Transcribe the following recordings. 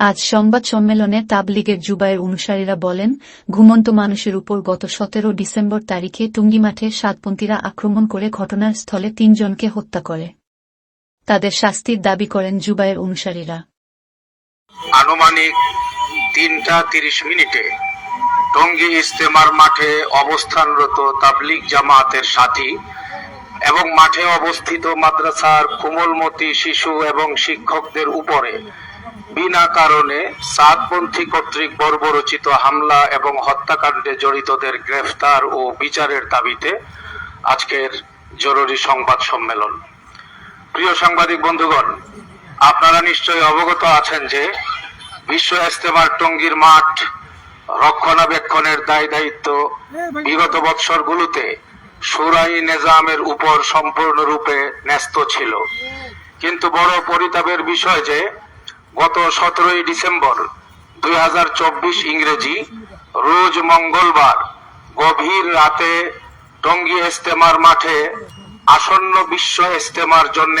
আজ সংবাদ সম্মেলনে তাবলিগের জুবায়ের অনুসারীরা বলেন, ঘুমন্ত মানুষের উপর গত সতেরো ডিসেম্বর তারিখে টুঙ্গি মাঠে সাতপন্থীরা আক্রমণ করে ঘটনার স্থলে তিনজনকে হত্যা করে। তাদের শাস্তির দাবি করেন জুবায়ের অনুসারীরা। আনুমানিক তিনটা তিরিশ মিনিটে টঙ্গী ইস্তেমার মাঠে অবস্থানরত তাবলিগ জামায়াতের সাথী এবং মাঠে অবস্থিত মাদ্রাসার কোমলমতি শিশু এবং শিক্ষকদের উপরে বিনা কারণে সাতপন্থী কর্তৃক বর্বরচিত হামলা এবং হত্যাকাণ্ডে জড়িতদের গ্রেফতার ও বিচারের দাবিতে আজকের জরুরি সংবাদ সম্মেলন। প্রিয় সাংবাদিক বন্ধুগণ, আপনারা নিশ্চয়ই অবগত আছেন যে বিশ্ব ইস্তেমার টঙ্গীর মাঠ রক্ষণাবেক্ষণের দায় দায়িত্ব বিগত বৎসরগুলোতে সুরাই নেজামের উপর সম্পূর্ণরূপে ন্যস্ত ছিল। কিন্তু বড় পরিতাপের বিষয় যে গত সতেরোই ডিসেম্বর দুই ইংরেজি, রোজ মঙ্গলবার, গভীর রাতে টঙ্গী ইস্তেমার মাঠে আসন্ন বিশ্ব ইস্তেমার জন্য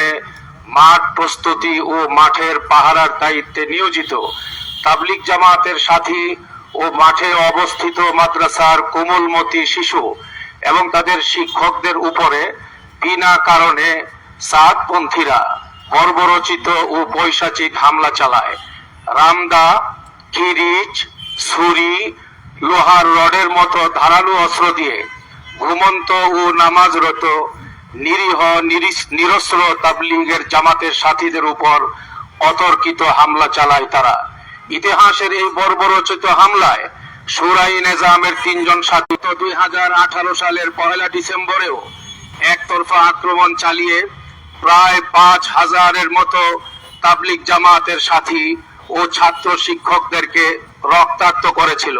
মাঠ প্রস্তুতি ও মাঠের পাহারার দায়িত্বে নিয়োজিত তাবলিক জামাতের সাথী ও মাঠে অবস্থিত মাদ্রাসার কোমলমতি শিশু এবং তাদের শিক্ষকদের উপরে বিনা কারণে সাতপন্থীরা বর্বরচিত ও পৈশাচিক হামলা চালায়। রামদা কিরিচ ছুরি, লোহার রডের মতো ধারালো অস্ত্র দিয়ে ঘুমন্ত ও নামাজরত নিরীহ, নিরিস- নিরস্ত্র তাবলিগের জামাতের সাথীদের উপর অতর্কিত হামলা চালায় তারা। ইতিহাসের এই বর্বরচিত হামলায় সুরাই নেজামের তিনজন সাথী দুই হাজার আঠারো সালের পহেলা ডিসেম্বরেও একতরফা আক্রমণ চালিয়ে প্রায় পাঁচ হাজারের মতো তাবলিক জামাতের সাথী ও ছাত্র শিক্ষকদেরকে রক্তাক্ত করেছিল।